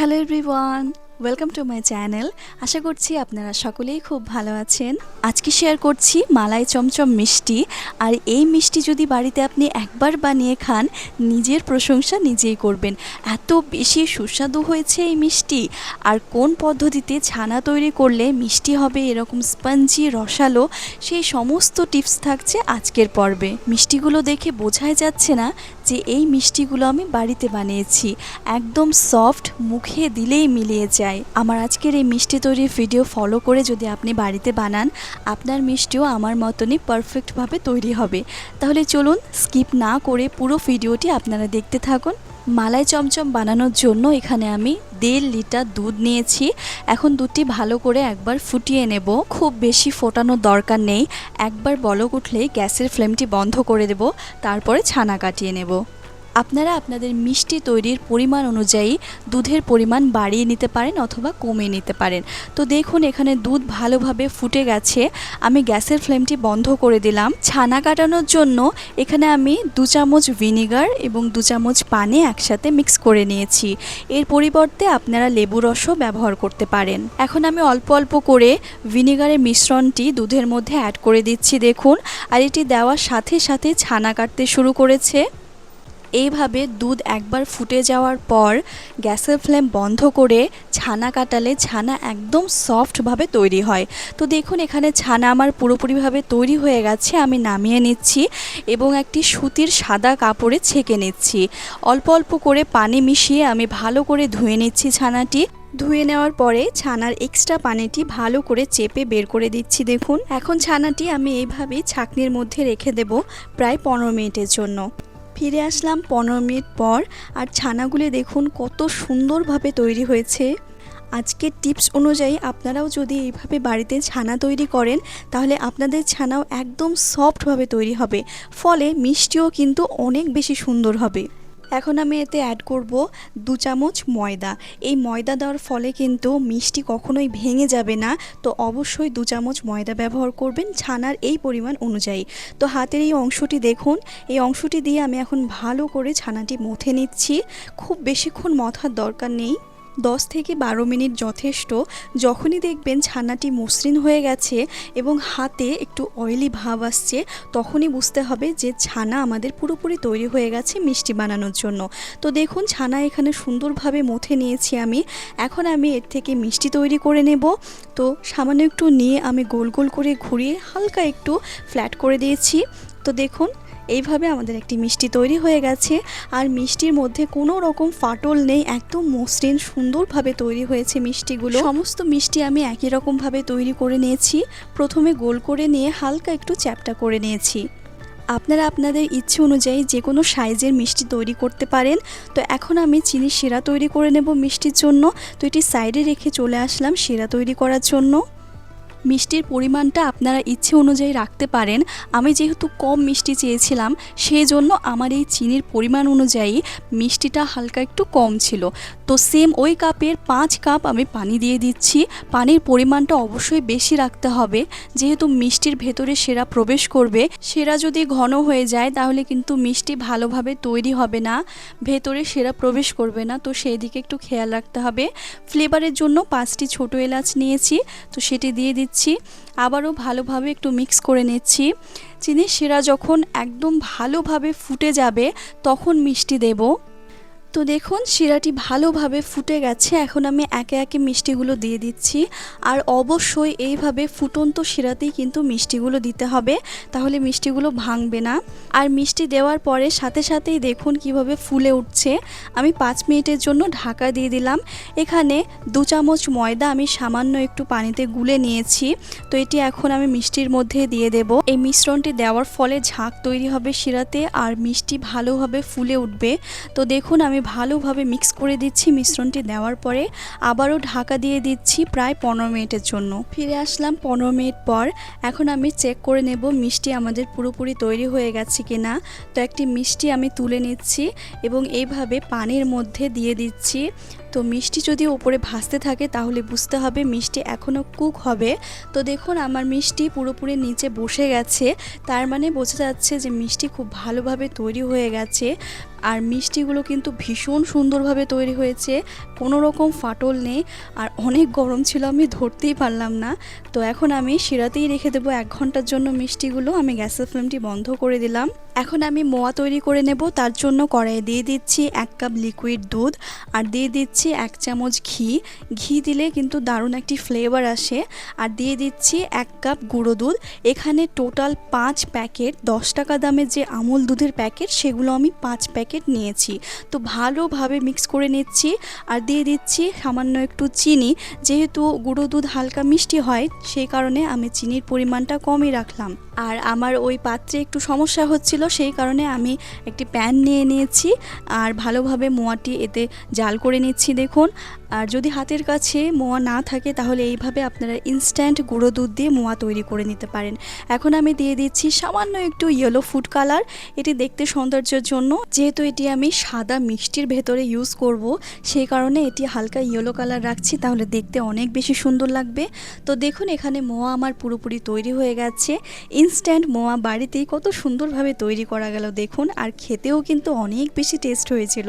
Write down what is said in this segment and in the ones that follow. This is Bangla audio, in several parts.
Hello everyone welcome to my channel আশা করছি আপনারা সকলেই খুব ভালো আছেন। আজকে শেয়ার করছি মালাই চমচম মিষ্টি। আর এই মিষ্টি যদি বাড়িতে আপনি একবার বানিয়ে খান, নিজের প্রশংসা নিজেই করবেন। এত বেশি সুস্বাদু হয়েছে এই মিষ্টি। আর কোন পদ্ধতিতে ছানা তৈরি করলে মিষ্টি হবে, এরকম স্পঞ্জি, রসালো, সেই সমস্ত টিপস থাকছে আজকের পর্বে। মিষ্টিগুলো দেখে বোঝাই যাচ্ছে না যে এই মিষ্টিগুলো আমি বাড়িতে বানিয়েছি, একদম সফট, মুখে দিলেই মিলিয়ে যায়। আমার আজকের এই মিষ্টি তৈরির ভিডিও ফলো করে যদি আপনি বাড়িতে বানান, আপনার মিষ্টিও আমার মতনই পারফেক্টভাবে তৈরি হবে। তাহলে চলুন স্কিপ না করে পুরো ভিডিওটি আপনারা দেখতে থাকুন। মালাই চমচম বানানোর জন্য এখানে আমি দেড় লিটার দুধ নিয়েছি। এখন দুধটি ভালো করে একবার ফুটিয়ে নেব। খুব বেশি ফোটানোর দরকার নেই। একবার বলক উঠলেই গ্যাসের ফ্লেমটি বন্ধ করে দেব। তারপরে ছানা কাটিয়ে নেব। আপনারা আপনাদের মিষ্টি তৈরির পরিমাণ অনুযায়ী দুধের পরিমাণ বাড়িয়ে নিতে পারেন অথবা কমিয়ে নিতে পারেন। তো দেখুন, এখানে দুধ ভালোভাবে ফুটে গেছে। আমি গ্যাসের ফ্লেমটি বন্ধ করে দিলাম। ছানা কাটানোর জন্য এখানে আমি দু চামচ ভিনিগার এবং দু চামচ পানি একসাথে মিক্স করে নিয়েছি। এর পরিবর্তে আপনারা লেবু রসও ব্যবহার করতে পারেন। এখন আমি অল্প অল্প করে ভিনিগারের মিশ্রণটি দুধের মধ্যে অ্যাড করে দিচ্ছি, দেখুন। আর এটি দেওয়ার সাথে সাথে ছানা কাটতে শুরু করেছে। এইভাবে দুধ একবার ফুটে যাওয়ার পর গ্যাসের ফ্লেম বন্ধ করে ছানা কাটালে ছানা একদম সফটভাবে তৈরি হয়। তো দেখুন, এখানে ছানা আমার পুরোপুরিভাবে তৈরি হয়ে গেছে, আমি নামিয়ে নিচ্ছি এবং একটি সুতির সাদা কাপড়ে ছেঁকে নিচ্ছি। অল্প অল্প করে পানি মিশিয়ে আমি ভালো করে ধুয়ে নিচ্ছি ছানাটি। ধুয়ে নেওয়ার পরে ছানার এক্সট্রা পানিটি ভালো করে চেপে বের করে দিচ্ছি, দেখুন। এখন ছানাটি আমি এইভাবেই ছাকনির মধ্যে রেখে দেব প্রায় পনেরো মিনিটের জন্য। ফিরে আসলাম পনেরো মিনিট পর আর ছানাগুলি দেখুন কত সুন্দরভাবে তৈরি হয়েছে। আজকের টিপস অনুযায়ী আপনারাও যদি এইভাবে বাড়িতে ছানা তৈরি করেন, তাহলে আপনাদের ছানাও একদম সফটভাবে তৈরি হবে, ফলে মিষ্টিও কিন্তু অনেক বেশি সুন্দর হবে। এখন আমি এতে অ্যাড করব দু চামচ ময়দা। এই ময়দা দেওয়ার ফলে কিন্তু মিষ্টি কখনোই ভেঙে যাবে না। তো অবশ্যই দু চামচ ময়দা ব্যবহার করবেন ছানার এই পরিমাণ অনুযায়ী। তো হাতের এই অংশটি দেখুন, এই অংশটি দিয়ে আমি এখন ভালো করে ছানাটি মথে নিচ্ছি। খুব বেশিক্ষণ মথার দরকার নেই। দশ থেকে বারো মিনিট যথেষ্ট। যখনই দেখবেন ছানাটি মসৃণ হয়ে গেছে এবং হাতে একটু অয়েলি ভাব আসছে, তখনই বুঝতে হবে যে ছানা আমাদের পুরোপুরি তৈরি হয়ে গেছে মিষ্টি বানানোর জন্য। তো দেখুন, ছানা এখানে সুন্দরভাবে মথে নিয়েছি আমি। এখন আমি এর থেকে মিষ্টি তৈরি করে নেব। তো সামান্য একটু নিয়ে আমি গোল গোল করে ঘুরিয়ে হালকা একটু ফ্ল্যাট করে দিয়েছি। তো দেখুন এইভাবে আমাদের একটি মিষ্টি তৈরি হয়ে গেছে। আর মিষ্টির মধ্যে কোনো রকম ফাটল নেই, একদম মসৃণ, সুন্দরভাবে তৈরি হয়েছে মিষ্টিগুলো। সমস্ত মিষ্টি আমি একই রকমভাবে তৈরি করে নিয়েছি। প্রথমে গোল করে নিয়ে হালকা একটু চ্যাপটা করে নিয়েছি। আপনারা আপনাদের ইচ্ছে অনুযায়ী যে কোনো সাইজের মিষ্টি তৈরি করতে পারেন। তো এখন আমি চিনি শিরা তৈরি করে নেব মিষ্টির জন্য। তো এটি সাইডে রেখে চলে আসলাম শিরা তৈরি করার জন্য। মিষ্টির পরিমাণটা আপনারা ইচ্ছে অনুযায়ী রাখতে পারেন। আমি যেহেতু কম মিষ্টি চেয়েছিলাম সেই জন্য আমার এই চিনির পরিমাণ অনুযায়ী মিষ্টিটা হালকা একটু কম ছিল। তো সেম ওই কাপের পাঁচ কাপ আমি পানি দিয়ে দিচ্ছি। পানির পরিমাণটা অবশ্যই বেশি রাখতে হবে। যেহেতু মিষ্টির ভেতরে সেরা প্রবেশ করবে, সেরা যদি ঘন হয়ে যায় তাহলে কিন্তু মিষ্টি ভালোভাবে তৈরি হবে না, ভেতরে সেরা প্রবেশ করবে না। তো সেই দিকে একটু খেয়াল রাখতে হবে। ফ্লেভারের জন্য পাঁচটি ছোটো এলাচ নিয়েছি, তো সেটি দিয়ে দিচ্ছি। আবারও ভালোভাবে একটু মিক্স করে নিচ্ছি। চিনির শিরা যখন একদম ভালোভাবে ফুটে যাবে, তখন মিষ্টি দেব। তো দেখুন, শিরাটি ভালোভাবে ফুটে গেছে। এখন আমি একে একে মিষ্টিগুলো দিয়ে দিচ্ছি। আর অবশ্যই এইভাবে ফুটন্ত শিরাতেই কিন্তু মিষ্টিগুলো দিতে হবে। তাহলে মিষ্টিগুলো ভাঙবে না। আর মিষ্টি দেওয়ার পরে সাথে সাথেই দেখুন কীভাবে ফুলে উঠছে। আমি পাঁচ মিনিটের জন্য ঢাকা দিয়ে দিলাম। এখানে দু চামচ ময়দা আমি সামান্য একটু পানিতে গুলে নিয়েছি। তো এটি এখন আমি মিষ্টির মধ্যে দিয়ে দেব। এই মিশ্রণটি দেওয়ার ফলে ঝাঁক তৈরি হবে শিরাতে আর মিষ্টি ভালোভাবে ফুলে উঠবে। তো দেখুন, আমি ভালোভাবে মিক্স করে দিচ্ছি মিশ্রণটি দেওয়ার পরে আবারও ঢাকা দিয়ে দিচ্ছি প্রায় পনেরো মিনিটের জন্য। ফিরে আসলাম পনেরো মিনিট পর। এখন আমি চেক করে নেব মিষ্টি আমাদের পুরোপুরি তৈরি হয়ে গেছে কি না তো একটি মিষ্টি আমি তুলে নিচ্ছি এবং এইভাবে পানির মধ্যে দিয়ে দিচ্ছি। তো মিষ্টি যদি ওপরে ভাসতে থাকে, তাহলে বুঝতে হবে মিষ্টি এখনও কুক হবে। তো দেখুন, আমার মিষ্টি পুরোপুরি নিচে বসে গেছে। তার মানে বোঝা যাচ্ছে যে মিষ্টি খুব ভালোভাবে তৈরি হয়ে গেছে। আর মিষ্টিগুলো কিন্তু ভীষণ সুন্দরভাবে তৈরি হয়েছে। কোনো রকম ফাটল নেই। আর অনেক গরম ছিল, আমি ধরতেই পারলাম না। তো এখন আমি শিরাতেই রেখে দেবো। এক ঘণ্টার জন্য মিষ্টিগুলো আমি গ্যাসের ফ্লেমটি বন্ধ করে দিলাম। এখন আমি মোয়া তৈরি করে নেব, তার জন্য কড়াইয়ে দিয়ে দিচ্ছি এক কাপ লিকুইড দুধ আর দিয়ে দিচ্ছি এক চামচ ঘি। ঘি দিলে কিন্তু দারুণ একটি ফ্লেভার আসে। আর দিয়ে দিচ্ছি এক কাপ গুঁড়ো দুধ। এখানে টোটাল পাঁচ প্যাকেট, দশ টাকা দামের যে আমুল দুধের প্যাকেট, সেগুলো আমি পাঁচ প্যাকেট নিয়েছি। তো ভালোভাবে মিক্স করে নিচ্ছি। আর দিয়ে দিচ্ছি সামান্য একটু চিনি। যেহেতু গুঁড়ো দুধ হালকা মিষ্টি হয়, সেই কারণে আমি চিনির পরিমাণটা কমই রাখলাম। আর আমার ওই পাত্রে একটু সমস্যা হচ্ছিল সেই কারণে আমি একটি প্যান নিয়ে নিয়েছি আর ভালোভাবে মোয়াটি এতে জাল করে নিচ্ছি, দেখুন। আর যদি হাতের কাছে মোয়া না থাকে, তাহলে এইভাবে আপনারা ইনস্ট্যান্ট গুঁড়ো দুধ দিয়ে মোয়া তৈরি করে নিতে পারেন। এখন আমি দিয়ে দিচ্ছি সামান্য একটু ইয়েলো ফুড কালার এটি দেখতে সৌন্দর্যের জন্য। যেহেতু এটি আমি সাদা মিষ্টির ভেতরে ইউজ করব, সেই কারণে এটি হালকা ইয়েলো কালার রাখছি, তাহলে দেখতে অনেক বেশি সুন্দর লাগবে। তো দেখুন, এখানে মোয়া আমার পুরোপুরি তৈরি হয়ে গেছে। ইনস্ট্যান্ট মোয়া বাড়িতেই কত সুন্দরভাবে তৈরি করা গেল। দেখুন, আর খেতেও কিন্তু অনেক বেশি টেস্ট হয়েছিল।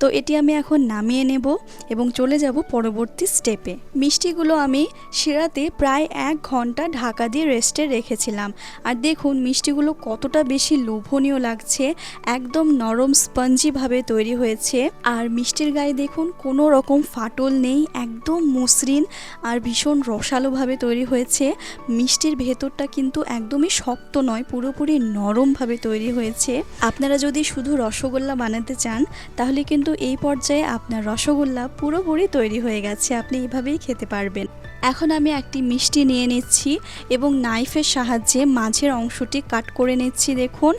তো এটি আমি এখন নামিয়ে নেব এবং চলে যাব পরবর্তী স্টেপে মিষ্টিগুলো আমি শিরাতে প্রায় এক ঘণ্টা ঢাকা দিয়ে রেস্টে রেখেছিলাম। আর দেখুন, মিষ্টিগুলো কতটা বেশি লোভনীয় লাগছে। একদম নরম স্পঞ্জিভাবে তৈরি হয়েছে। আর মিষ্টির গায়ে দেখুন, কোনো রকম ফাটল নেই, একদম মসৃণ আর ভীষণ রসালোভাবে তৈরি হয়েছে। মিষ্টির ভেতরটা কিন্তু একদমই শক্ত নয়, পুরোপুরি নরমভাবে তৈরি হয়েছে। আপনারা যদি শুধু রসগোল্লা বানাতে চান, তাহলে কিন্তু এই পর্যায়ে আপনার রসগোল্লা পুরোপুরি তৈরি হয়ে গেছে। আপনি এইভাবেই খেতে পারবেন। এখন আমি একটি মিষ্টি নিয়ে নিচ্ছি এবং নাইফের সাহায্যে মাঝের অংশটি কাট করে নিচ্ছি দেখুন।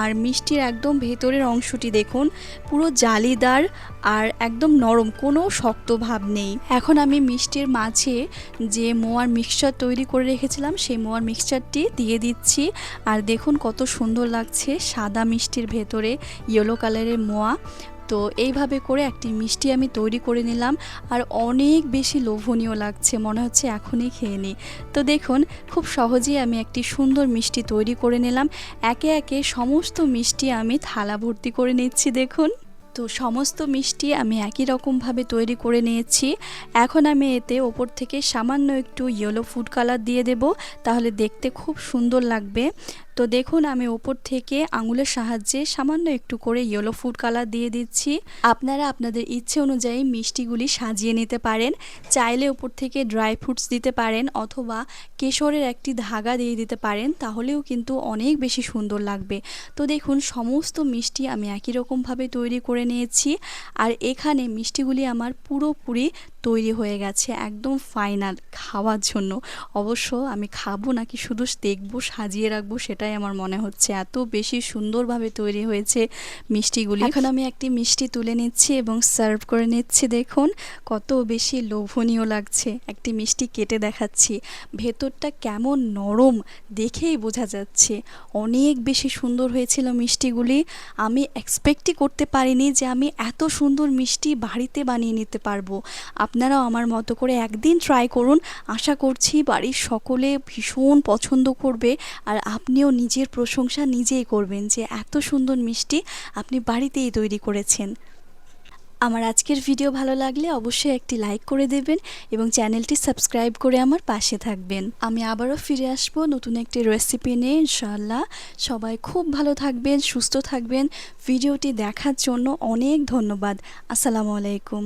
আর মিষ্টির একদম ভেতরের অংশটি দেখুন, পুরো জালিদার আর একদম নরম, কোনো শক্ত ভাব নেই। এখন আমি মিষ্টির মাঝে যে মোয়ার মিক্সচার তৈরি করে রেখেছিলাম, সেই মোয়ার মিক্সচারটি দিয়ে দিচ্ছি। আর দেখুন কত সুন্দর লাগছে সাদা মিষ্টির ভেতরে ইয়েলো কালারের মোয়া। তো এইভাবে করে একটি মিষ্টি আমি তৈরি করে নিলাম আর অনেক বেশি লোভনীয় লাগছে, মনে হচ্ছে এখনই খেয়ে নিই। তো দেখুন, খুব সহজেই আমি একটি সুন্দর মিষ্টি তৈরি করে নিলাম। একে একে সমস্ত মিষ্টি আমি থালা ভর্তি করে নিচ্ছি, দেখুন। তো সমস্ত মিষ্টি আমি একই রকমভাবে তৈরি করে নিয়েছি। এখন আমি এতে ওপর থেকে সামান্য একটু ইয়েলো ফুড কালার দিয়ে দেব, তাহলে দেখতে খুব সুন্দর লাগবে। তো দেখুন, আমি ওপর থেকে আঙুলের সাহায্যে সামান্য একটু করে ইয়েলো ফুড কালার দিয়ে দিচ্ছি। আপনারা আপনাদের ইচ্ছে অনুযায়ী মিষ্টিগুলি সাজিয়ে নিতে পারেন, চাইলে ওপর থেকে ড্রাই ফ্রুটস দিতে পারেন, অথবা কেশরের একটি ধাগা দিয়ে দিতে পারেন, তাহলেও কিন্তু অনেক বেশি সুন্দর লাগবে। তো দেখুন, সমস্ত মিষ্টি আমি একই রকমভাবে তৈরি করে নিয়েছি। আর এখানে মিষ্টিগুলি আমার পুরোপুরি তৈরি হয়ে গেছে একদম ফাইনাল খাওয়ার জন্য। অবশ্য আমি খাব নাকি শুধু দেখব, সাজিয়ে রাখব সেটাই আমার মনে হচ্ছে। এত বেশি সুন্দরভাবে তৈরি হয়েছে মিষ্টিগুলি। এখন আমি একটি মিষ্টি তুলে নিচ্ছি এবং সার্ভ করে নিচ্ছি। দেখুন, কত বেশি লোভনীয় লাগছে একটি মিষ্টি কেটে দেখাচ্ছি। ভেতরটা কেমন নরম দেখেই বোঝা যাচ্ছে। অনেক বেশি সুন্দর হয়েছিল মিষ্টিগুলি। আমি এক্সপেক্টই করতে পারিনি যে আমি এত সুন্দর মিষ্টি বাড়িতে বানিয়ে নিতে পারব। আপনারাও আমার মতো করে একদিন ট্রাই করুন। আশা করছি বাড়ির সকলে ভীষণ পছন্দ করবে আর আপনিও নিজের প্রশংসা নিজেই করবেন যে এত সুন্দর মিষ্টি আপনি বাড়িতেই তৈরি করেছেন। আমার আজকের ভিডিও ভালো লাগলে অবশ্যই একটি লাইক করে দেবেন এবং চ্যানেলটি সাবস্ক্রাইব করে আমার পাশে থাকবেন। আমি আবারও ফিরে আসব নতুন একটি রেসিপি নিয়ে, ইনশাআল্লাহ। সবাই খুব ভালো থাকবেন, সুস্থ থাকবেন। ভিডিওটি দেখার জন্য অনেক ধন্যবাদ। আসসালামু আলাইকুম।